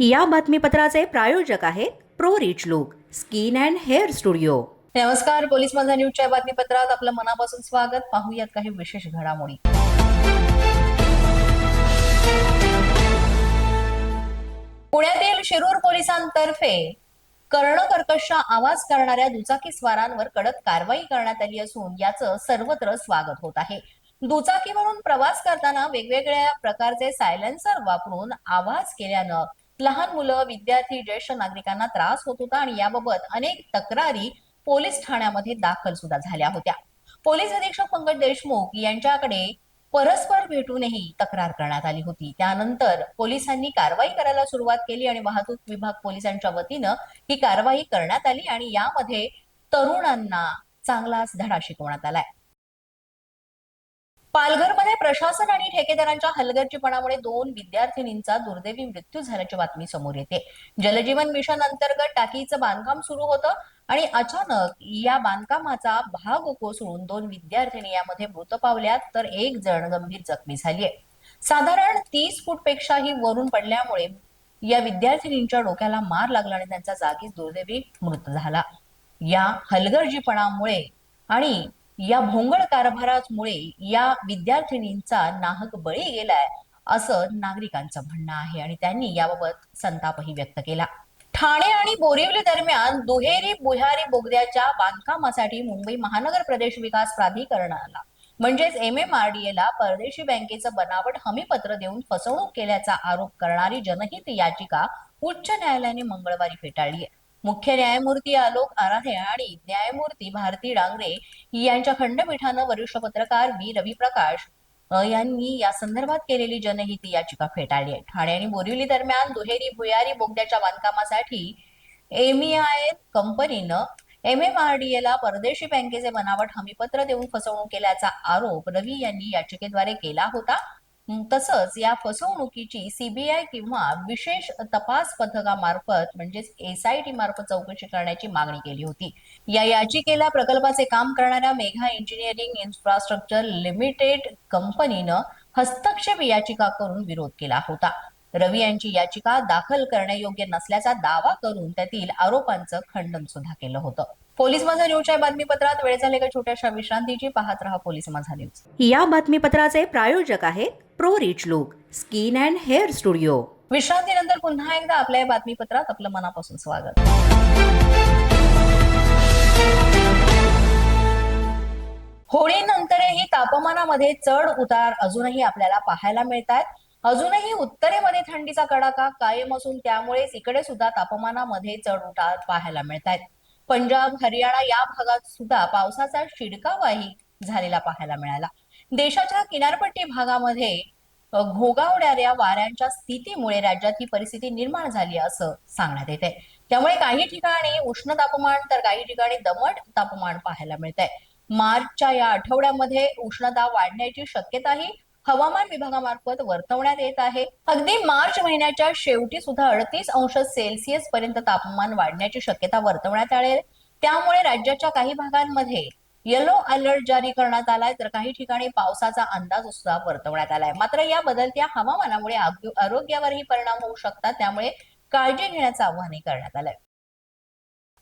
या बातमीपत्राचे प्रायोजक आहेत pro rich look skin and hair studio. नमस्कार पोलीस माझा न्यूजच्या बातमीपत्रात आपलं मनापासून स्वागत. पाहूयात काही विशेष घडामोडी. पुण्यातील शिरूर पोलिसांतर्फे कर्णकर्कश आवाज करणाऱ्या दुचाकी स्वारांवर कडक कारवाई करण्यात आली असून याचं सर्वत्र स्वागत होत आहे. दुचाकीवरून प्रवास करताना वेगवेगळ्या प्रकारचे सायलेन्सर वापरून आवाज केल्यानं लहान मुलं विद्यार्थी ज्येष्ठ नागरिकांना त्रास होत होता आणि याबाबत अनेक तक्रारी पोलीस ठाण्यामध्ये दाखल सुद्धा झाल्या होत्या. पोलीस अधीक्षक पंकज देशमुख यांच्याकडे परस्पर भेटूनही तक्रार करण्यात आली होती. त्यानंतर पोलिसांनी कारवाई करायला सुरुवात केली आणि वाहतूक विभाग पोलिसांच्या वतीनं ही कारवाई करण्यात आली आणि यामध्ये तरुणांना चांगलाच धडा शिकवण्यात आलाय. पालघरमध्ये प्रशासन आणि ठेकेदारांच्या हलगर्जीपणामुळे दोन विद्यार्थिनींचा दुर्दैवी मृत्यू झाल्याची बातमी समोर येते. जलजीवन मिशन अंतर्गत टाकीचं बांधकाम सुरू होतं आणि अचानक या बांधकामाचा भाग कोसळून दोन विद्यार्थिनी यामध्ये मृत पावल्यात तर एक जण गंभीर जखमी झालीय साधारण तीस फूट पेक्षाही वरून पडल्यामुळे या विद्यार्थिनींच्या डोक्याला मार लागला आणि त्यांचा जागीच दुर्दैवी मृत झाला. या हलगर्जीपणामुळे आणि या भोंगळ कारभारामुळे या विद्यार्थिनींचा नाहक बळी गेलाय असं नागरिकांचं म्हणणं आहे आणि त्यांनी याबाबत संतापही व्यक्त केला. ठाणे आणि बोरिवली दरम्यान दुहेरी बुहारी बोगद्याच्या बांधकामासाठी मुंबई महानगर प्रदेश विकास प्राधिकरणाला म्हणजेच एम एम आर डी ला परदेशी बँकेचं बनावट हमीपत्र देऊन फसवणूक केल्याचा आरोप करणारी जनहित याचिका उच्च न्यायालयाने मंगळवारी फेटाळली आहे. मुख्य न्यायमूर्ती आलोक आराधे आणि न्यायमूर्ती भारती डांगरे यांच्या खंडपीठानं वरिष्ठ पत्रकार व्ही. रवी प्रकाश यांनी या संदर्भात केलेली जनहित याचिका फेटाळली आहे. ठाणे आणि बोरिवली दरम्यान दुहेरी भुयारी बोगद्याच्या बांधकामासाठी एमईआय कंपनीनं एम एम आर डी ला परदेशी बँकेचे बनावट हमीपत्र देऊन फसवणूक केल्याचा आरोप रवी यांनी याचिकेद्वारे केला होता. तसंच या फसवणुकीची सीबीआय किंवा विशेष तपास पथकामार्फत म्हणजेच एसआयटी मार्फत चौकशी करण्याची मागणी केली होती. या याचिकेला प्रकल्पाचे काम करणाऱ्या मेघा इंजिनिअरिंग इन्फ्रास्ट्रक्चर लिमिटेड कंपनीनं हस्तक्षेप याचिका करून विरोध केला होता. रवी यांची याचिका दाखल करण्यायोग्य नसल्याचा दावा करून त्यातील आरोपांचं खंडन सुद्धा केलं होतं. पोलीस माझा न्यूजच्या बातमीपत्रात. वेळ झाले का छोट्याशा विश्रांतीची? पाहत रहा पोलीस माझा न्यूज. या बातमीपत्राचे प्रायोजक आहेत pro rich look skin and hair studio. विश्रांतीनंतर पुन्हा एकदा आपल्या या बातमीपत्रात आपलं मनापासून स्वागत. होळीनंतरही तापमानामध्ये चढ उतार अजूनही आपल्याला पाहायला मिळतात अजूनही उत्तरेमध्ये थंडीचा कडाका कायम असून त्यामुळेच इकडे सुद्धा तापमानामध्ये चढ उतार पाहायला मिळतात पंजाब हरियाणा या भागात सुद्धा पावसाचा शिडकावाही झालेला पाहायला मिळाला. देशाच्या किनारपट्टी भागामध्ये घोगावणाऱ्या वाऱ्यांच्या स्थितीमुळे राज्यात ही परिस्थिती निर्माण झाली असं सांगण्यात येते त्यामुळे काही ठिकाणी उष्ण तापमान तर काही ठिकाणी दमट तापमान पाहायला मिळत आहे मार्चच्या या आठवड्यामध्ये उष्णता वाढण्याची शक्यताही हवामान विभागामार्फत वर्तवण्यात येत आहे. अगदी मार्च महिन्याच्या शेवटी सुद्धा अडतीस अंश सेल्सिअस पर्यंत तापमान वाढण्याची शक्यता वर्तवण्यात आली त्यामुळे राज्याच्या काही भागांमध्ये येलो अलर्ट जारी करण्यात आलाय. तर काही ठिकाणी पावसाचा अंदाज सुद्धा वर्तवण्यात आलाय. मात्र या बदलत्या हवामानामुळे आरोग्यावरही परिणाम होऊ शकतात. त्यामुळे काळजी घेण्याचं आवाहनही करण्यात आलंय.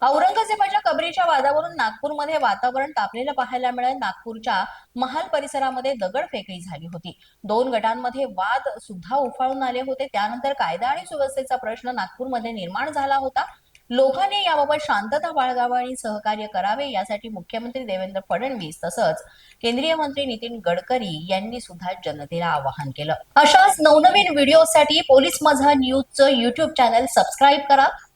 औरंगजेबाच्या कबरीच्या वादावरून नागपूरमध्ये वातावरण तापलेलं पाहायला मिळेल. नागपूरच्या महाल परिसरामध्ये दगडफेकही झाली होती. दोन गटांमध्ये वाद सुद्धा उफाळून आले होते. त्यानंतर कायदा आणि सुव्यवस्थेचा प्रश्न नागपूरमध्ये निर्माण झाला होता. लोकांनी याबाबत शांतता बाळगावी आणि सहकार्य करावे यासाठी मुख्यमंत्री देवेंद्र फडणवीस तसंच केंद्रीय मंत्री नितीन गडकरी यांनी सुद्धा जनतेला आवाहन केलं. अशाच नवनवीन व्हिडिओसाठी पोलीस माझा न्यूजचं युट्यूब चॅनल सबस्क्राईब करा.